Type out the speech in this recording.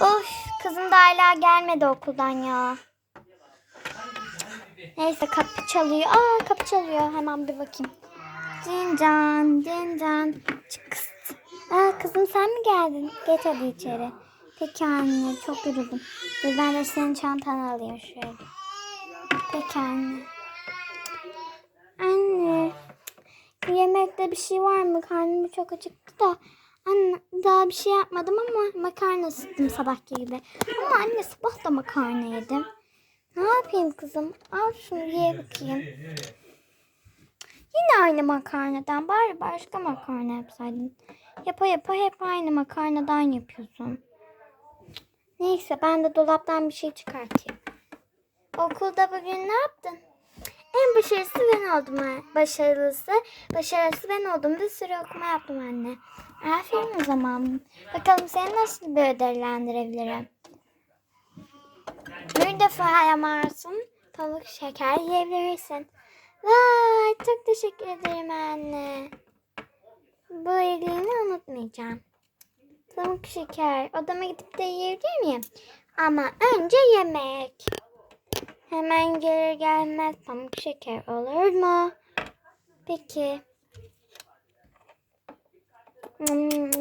Of kızım da hala gelmedi okuldan ya. Neyse kapı çalıyor. Aa kapı çalıyor. Hemen bir bakayım. Cincan, Cincan. Çık kız. Aa kızım sen mi geldin? Geç hadi içeri. Peki anne çok yoruldum. Ben de senin çantanı alayım şöyle. Peki anne. Anne. Yemekte bir şey var mı? Karnım çok acıktı da. Anne daha bir şey yapmadım ama makarna ısıttım sabah gibi. Ama anne sabah da makarna yedim. Ne yapayım kızım? Al şunu ye bakayım. Yine aynı makarnadan. Bari başka makarna yapsaydın. Yapa yapa hep aynı makarnadan yapıyorsun. Neyse ben de dolaptan bir şey çıkartayım. Okulda bugün ne yaptın? En başarılısı ben oldum. Başarılısı, başarılısı ben oldum. Bir sürü okuma yaptım anne. Aferin o zaman. Bakalım seni nasıl bir ödüllendirebilirim. Bir defa yamarsın. Pamuk şeker yiyebilirsin. Vay çok teşekkür ederim anne. Bu iyiliğini unutmayacağım. Pamuk şeker. Odama gidip de yiyebilir miyim? Ama önce yemek. Hemen gelir gelmez pamuk şeker olur mu? Peki. 嗯。